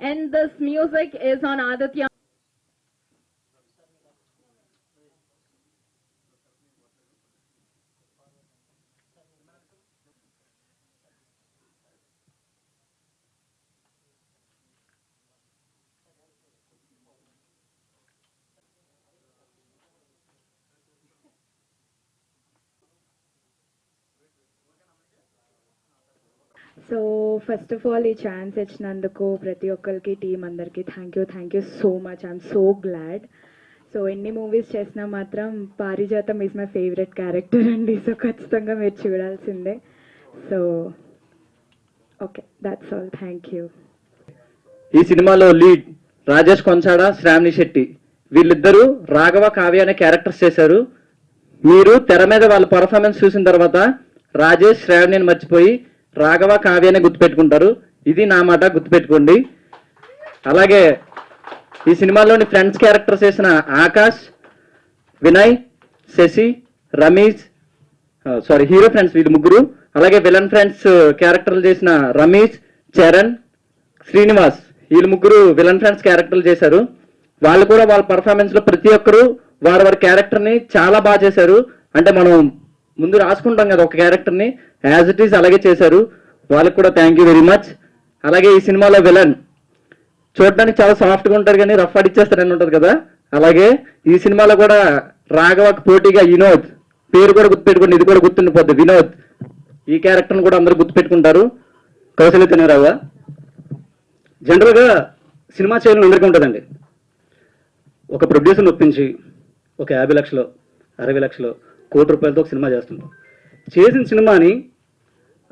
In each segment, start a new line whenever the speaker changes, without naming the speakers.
And this music is on Aditya.
So first of all ఈ chance ఇచ్చినందుకు ప్రతి ఒక్కరికి టీం అందరికీ thank you thank you so much I'm so glad so ఎన్ని movies చేసినా మాత్రం Parijatham is my favourite character అండి. So ఖచ్చితంగా మీరు చూడాల్సిందే. So okay that's all thank you
ఈ సినిమాలో లీడ్ రాజేష్ కొంచాడ శ్రావణి శెట్టి. వీళ్ళిద్దరూ రాఘవ కావ్య అనే క్యారెక్టర్స్ చేశారు. మీరు తెర మీద వాళ్ళ పర్ఫార్మెన్స్ చూసిన తర్వాత రాజేష్ శ్రావణిని మర్చిపోయి రాఘవ కావ్య అనే గుర్తుపెట్టుకుంటారు. ఇది నా మాట గుర్తుపెట్టుకోండి. అలాగే ఈ సినిమాలోని ఫ్రెండ్స్ క్యారెక్టర్స్ చేసిన Akash Vinay Sasi Ramesh sorry hero friends వీళ్ళు ముగ్గురు. అలాగే విలన్ ఫ్రెండ్స్ క్యారెక్టర్లు చేసిన రమేష్ చరణ్ శ్రీనివాస్ వీళ్ళు ముగ్గురు విలన్ ఫ్రెండ్స్ క్యారెక్టర్లు చేశారు. వాళ్ళు కూడా వాళ్ళ పర్ఫార్మెన్స్లో ప్రతి ఒక్కరు వారి వారి క్యారెక్టర్ని చాలా బాగా చేశారు. అంటే మనం ముందు రాసుకుంటాం కదా ఒక క్యారెక్టర్ని. యాజ్ ఇట్ ఈస్ అలాగే చేశారు. వాళ్ళకి కూడా థ్యాంక్ యూ వెరీ మచ్ అలాగే ఈ సినిమాలో విలన్ చూడడానికి చాలా సాఫ్ట్గా ఉంటారు కానీ రఫ్ అడిచ్చేస్తారని ఉంటుంది కదా. అలాగే ఈ సినిమాలో కూడా రాఘవకు పోటీగా వినోద్. పేరు కూడా గుర్తుపెట్టుకుని ఇది కూడా గుర్తుండిపోద్ది. వినోద్. ఈ క్యారెక్టర్ని కూడా అందరూ గుర్తుపెట్టుకుంటారు. కౌశల్య తినరావా. జనరల్గా సినిమా చేయాలని అందరికీ ఉంటుందండి. ఒక ప్రొడ్యూసర్ని ఒప్పించి ఒక యాభై లక్షలు అరవై లక్షలు కోటి రూపాయలతో ఒక సినిమా చేస్తుంటాం. చేసిన సినిమాని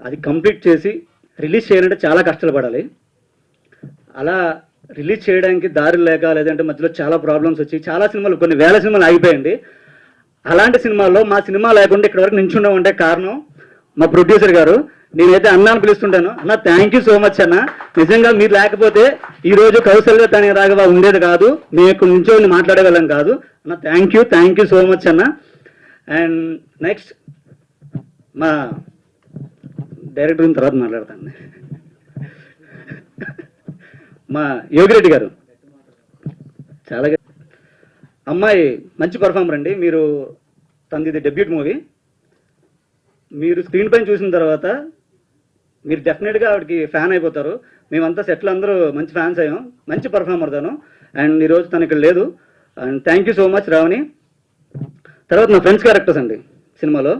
అది కంప్లీట్ చేసి రిలీజ్ చేయాలంటే చాలా కష్టాలు పడాలి అలా రిలీజ్ చేయడానికి దారి లేక లేదంటే మధ్యలో చాలా ప్రాబ్లమ్స్ వచ్చి చాలా సినిమాలు కొన్ని వేల సినిమాలు ఆగిపోయండి అలాంటి సినిమాల్లో మా సినిమా లేకుండా ఇక్కడ వరకు నించుండమంటే కారణం మా ప్రొడ్యూసర్ గారు. నేనైతే అన్నాను పిలుస్తుంటాను. అన్న థ్యాంక్ యూ సో మచ్ అన్న. నిజంగా మీరు లేకపోతే ఈ రోజు కౌశల్య తనే రాఘవ ఉండేది కాదు. మేము ఇక్కడ నుంచో మాట్లాడగలం కాదు. అన్న thank you thank you so much అన్న. అండ్ నెక్స్ట్ మా డైరెక్టర్ తర్వాత మాట్లాడతాను. మా యోగిరెడ్డి గారు. చాలా అమ్మాయి మంచి పర్ఫార్మర్ అండి. మీరు తనది ఇది డెబ్యూట్ మూవీ. మీరు స్క్రీన్ పైన చూసిన తర్వాత మీరు డెఫినెట్గా ఆవిడకి ఫ్యాన్ అయిపోతారు. మేమంతా సెట్లు అందరూ మంచి ఫ్యాన్స్ అయ్యాం. మంచి పర్ఫార్మర్ తను అండ్ ఈరోజు తను ఇక్కడ లేదు. And thank you so much Sravani. తర్వాత నా ఫ్రెండ్స్ క్యారెక్టర్స్ అండి సినిమాలో.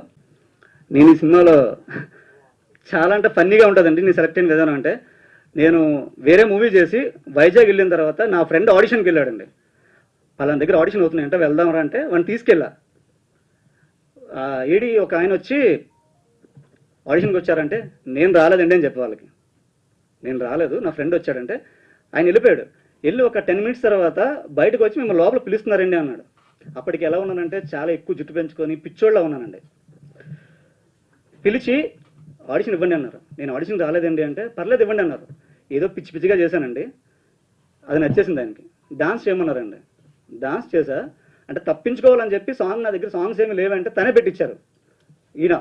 నేను ఈ సినిమాలో చాలా అంటే ఫన్నీగా ఉంటుందండి నేను సెలెక్ట్ అయిన విధానం అంటే. నేను వేరే మూవీ చేసి వైజాగ్ వెళ్ళిన తర్వాత నా ఫ్రెండ్ ఆడిషన్కి వెళ్ళాడండి. వాళ్ళ దగ్గర ఆడిషన్ అవుతున్నాయంటే వెళ్దామరా అంటే వాడిని తీసుకెళ్ళా. ఏడి ఒక ఆయన వచ్చి ఆడిషన్కి వచ్చారంటే నేను రాలేదండి అని చెప్పే వాళ్ళకి. నేను రాలేదు నా ఫ్రెండ్ వచ్చాడంటే. ఆయన వెళ్ళిపోయాడు. వెళ్ళి ఒక టెన్ మినిట్స్ తర్వాత బయటకు వచ్చి మిమ్మల్ని లోపల పిలుస్తున్నారండి అన్నాడు. అప్పటికి ఎలా ఉన్నానంటే చాలా ఎక్కువ జుట్టు పెంచుకొని పిచ్చోళ్ళ ఉన్నానండి. పిలిచి ఆడిషన్ ఇవ్వండి అన్నారు. నేను ఆడిషన్ రాలేదండి అంటే పర్లేదు ఇవ్వండి అన్నారు. ఏదో పిచ్చి పిచ్చిగా చేశానండి. అది నచ్చేసింది ఆయనకి. డాన్స్ చేయమన్నారండి. డాన్స్ చేశా. అంటే తప్పించుకోవాలని చెప్పి సాంగ్ నా దగ్గర సాంగ్స్ ఏమి లేవంటే తనే పెట్టించారు ఈయన.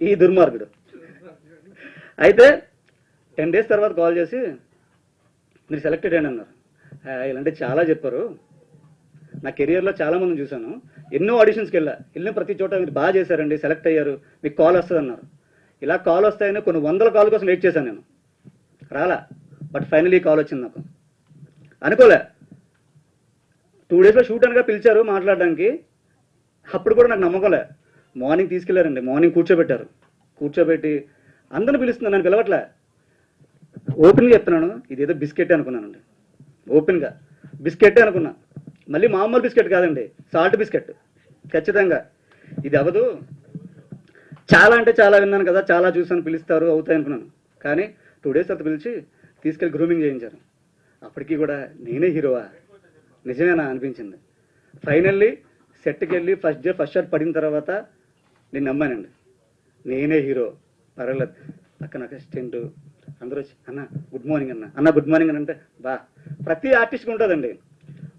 ఈ దుర్మార్గుడు. అయితే టెన్ డేస్ తర్వాత కాల్ చేసి మీరు సెలెక్టెడ్ అండి అన్నారు. ఇలాంటివి చాలా చెప్పారు. నా కెరియర్లో చాలా మందిని చూశాను. ఎన్నో ఆడిషన్స్కి వెళ్ళా. వెళ్ళిన ప్రతి చోట మీరు బాగా చేశారండి సెలెక్ట్ అయ్యారు మీకు కాల్ వస్తుంది అన్నారు ఇలా కాల్ వస్తాయని కొన్ని వందల కాల్ కోసం వెయిట్ చేశాను నేను. రాలా బట్ ఫైనలీ కాల్ వచ్చింది నాకు. అనుకోలే. టూ డేస్లో షూట్ అనగా పిలిచారు మాట్లాడడానికి. అప్పుడు కూడా నాకు నమ్మకంలే మార్నింగ్ తీసుకెళ్ళారండి. మార్నింగ్ కూర్చోబెట్టారు. కూర్చోబెట్టి అందరిని పిలుస్తున్నాను నన్ను పిలవట్లే. ఓపెన్గా చెప్తున్నాను. ఇదేదో బిస్కెట్ అనుకున్నానండి. ఓపెన్గా బిస్కెట్ అనుకున్నా. మళ్ళీ మామూలు బిస్కెట్ కాదండి సాల్ట్ బిస్కెట్. ఖచ్చితంగా. ఇది అవ్వదు. చాలా అంటే చాలా విన్నాను కదా చాలా చూసాను పిలుస్తారు అవుతాయి అనుకున్నాను. కానీ టూ డేస్ తర్వాత పిలిచి తీసుకెళ్ళి గ్రూమింగ్ చేయించాను అప్పటికి కూడా నేనే హీరోవా? నిజమేనా అనిపించింది. ఫైనల్లీ సెట్కి వెళ్ళి ఫస్ట్ డే ఫస్ట్ షాట్ పడిన తర్వాత నేను నమ్మానండి. నేనే హీరో. పర్వాలేదు. పక్కన అసిస్టెంట్ అందరూ వచ్చి అన్న గుడ్ మార్నింగ్ అన్న. అన్న గుడ్ మార్నింగ్ అని అంటే బా. ప్రతి ఆర్టిస్ట్కి ఉంటుందండి.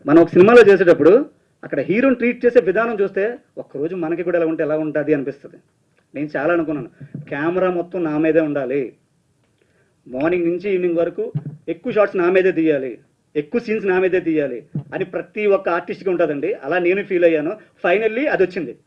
మనం ఒక సినిమాలో చేసేటప్పుడు అక్కడ హీరోని ట్రీట్ చేసే విధానం చూస్తే ఒక్కరోజు మనకి కూడా ఎలా ఉంటే ఎలా ఉంటుంది అనిపిస్తుంది. నేను చాలా అనుకున్నాను. కెమెరా మొత్తం నా మీదే ఉండాలి. మార్నింగ్ నుంచి ఈవినింగ్ వరకు ఎక్కువ షార్ట్స్ నా మీదే తీయాలి. ఎక్కువ సీన్స్ నా మీదే తీయాలి అని ప్రతి ఒక్క ఆర్టిస్ట్కి ఉంటుందండి. అలా నేను ఫీల్ అయ్యాను. ఫైనల్లీ అది వచ్చింది